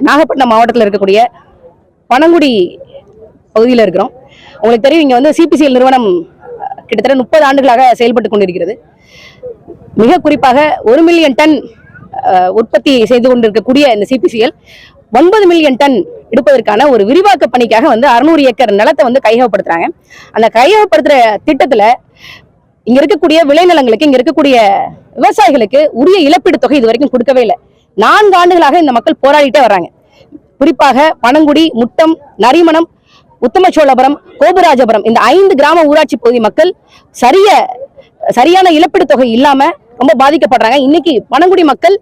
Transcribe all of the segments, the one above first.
நாகப்பட்டினம் மாவட்டத்தில் இருக்கக்கூடிய பனங்குடி பகுதியில் இருக்கிறோம். உங்களுக்கு தெரியும் இங்கே வந்து சிபிசிஎல் நிறுவனம் அஹ், கிட்டத்தட்ட முப்பது ஆண்டுகளாக செயல்பட்டு கொண்டிருக்கிறது. மிக குறிப்பாக ஒரு மில்லியன் டன் உற்பத்தி செய்து கொண்டிருக்கக்கூடிய இந்த சிபிசிஎல் ஒன்பது மில்லியன் டன் எடுப்பதற்கான ஒரு விரிவாக்க பணிக்காக வந்து அறுநூறு ஏக்கர் நிலத்தை வந்து கையகப்படுத்துறாங்க. அந்த கையகப்படுத்துற திட்டத்துல இங்க இருக்கக்கூடிய விளைநிலங்களுக்கு இங்க இருக்கக்கூடிய விவசாயிகளுக்கு உரிய இழப்பீடு தொகை இது வரைக்கும் கொடுக்கவே இல்லை. நான்கு ஆண்டுகளாக இந்த மக்கள் போராடிட்டே வர்றாங்க. குறிப்பாக பனங்குடி முட்டம் நரிமணம் உத்தமச்சோழபுரம் கோபுராஜபுரம் இந்த ஐந்து கிராம ஊராட்சி பகுதி மக்கள் சரிய சரியான இழப்பீடு தொகை இல்லாம ரொம்ப பாதிக்கப்படுறாங்க. இன்னைக்கு பனங்குடி மக்கள்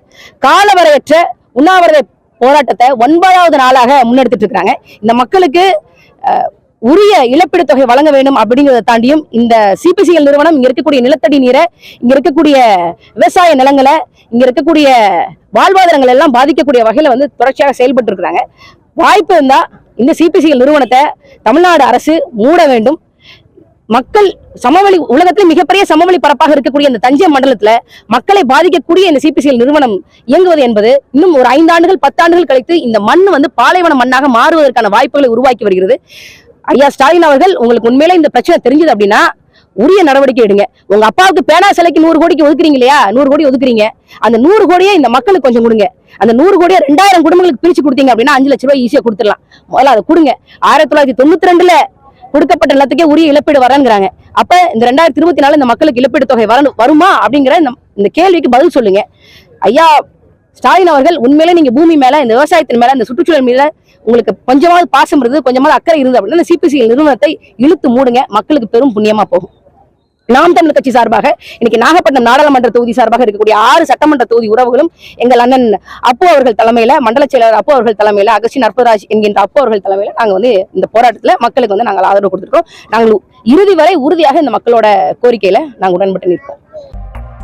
காலவரையற்ற உண்ணாவிரத போராட்டத்தை ஒன்பதாவது நாளாக முன்னெடுத்துட்டு இருக்காங்க இந்த மக்களுக்கு உரிய இழப்பீடு தொகை வழங்க வேண்டும் அப்படிங்கிறத தாண்டியும் இந்த சிபிசிஎல் நிறுவனம் இங்க இருக்கக்கூடிய நிலத்தடி நீரை இங்க இருக்கக்கூடிய விவசாய நிலங்களை இங்க இருக்கக்கூடிய வாழ்வாதாரங்கள் எல்லாம் பாதிக்கக்கூடிய வகையில வந்து தொடர்ச்சியாக செயல்பட்டு இருக்கிறாங்க. வாய்ப்பு இருந்தா இந்த சிபிசிஎல் நிறுவனத்தை தமிழ்நாடு அரசு மூட வேண்டும். மக்கள் சமவெளி உலகத்தில் மிகப்பெரிய சமவெளி பரப்பாக இருக்கக்கூடிய இந்த தஞ்சை மண்டலத்துல மக்களை பாதிக்கக்கூடிய இந்த சிபிசிஎல் நிறுவனம் இயங்குவது என்பது இன்னும் ஒரு ஐந்தாண்டுகள் பத்தாண்டுகள் கழித்து இந்த மண் வந்து பாலைவன மண்ணாக மாறுவதற்கான வாய்ப்புகளை உருவாக்கி வருகிறது. ஐயா ஸ்டாலின் அவர்கள் உங்களுக்கு உண்மையில இந்த பிரச்சனை தெரிஞ்சது அப்படின்னா உரிய நடவடிக்கை எடுங்க. உங்க அப்பாவுக்கு பேனா சிலைக்கு நூறு கோடிக்கு ஒதுக்குறீங்க இல்லையா? நூறு கோடி ஒதுக்குறீங்க. அந்த நூறு கோடியை இந்த மக்களுக்கு கொஞ்சம் கொடுங்க. அந்த நூறு கோடியை ரெண்டாயிரம் குடும்பங்களுக்கு பிரிச்சு கொடுத்தீங்க அப்படின்னா அஞ்சு லட்ச ரூபாய் ஈஸியா கொடுத்துடலாம். முதல்ல அதை கொடுங்க. ஆயிரத்தி தொள்ளாயிரத்தி தொண்ணூத்தி ரெண்டுல கொடுக்கப்பட்ட நிலத்துக்கே உரிய இழப்பீடு வரங்கிறாங்க அப்ப இந்த ரெண்டாயிரத்தி இருபத்தி நாலு இந்த மக்களுக்கு இழப்பீடு தொகை வரணும் வருமா அப்படிங்கிற இந்த கேள்விக்கு பதில் சொல்லுங்க. ஐயா ஸ்டாலின் அவர்கள் உண்மையிலே நீங்க பூமி மேல இந்த விவசாயத்தின் மேல இந்த சுற்றுச்சூழல் மேல உங்களுக்கு கொஞ்சமாவது பாசம் இருந்தது கொஞ்சமாவது அக்கறை இருந்து அப்படின்னா இந்த சிபிசிஎல் நிறுவனத்தை இழுத்து மூடுங்க. மக்களுக்கு பெரும் புண்ணியமா போகும். நாம் தமிழ் கட்சி சார்பாக இன்னைக்கு நாகப்பட்டினம் நாடாளுமன்ற தொகுதி சார்பாக இருக்கக்கூடிய ஆறு சட்டமன்ற தொகுதி உறவுகளும் எங்கள் அண்ணன் அப்பு அவர்கள் தலைமையில மண்டல செயலர் அப்பு அவர்கள் தலைமையில அகஸ்டின் அற்பராஜ் என்கின்ற அப்பு அவர்கள் தலைமையில நாங்க வந்து இந்த போராட்டத்துல மக்களுக்கு வந்து நாங்கள் ஆதரவு கொடுத்துருக்கோம். நாங்கள் இறுதி வரை உறுதியாக இந்த மக்களோட கோரிக்கையில நாங்கள் உடன்பட்டு நிற்போம்.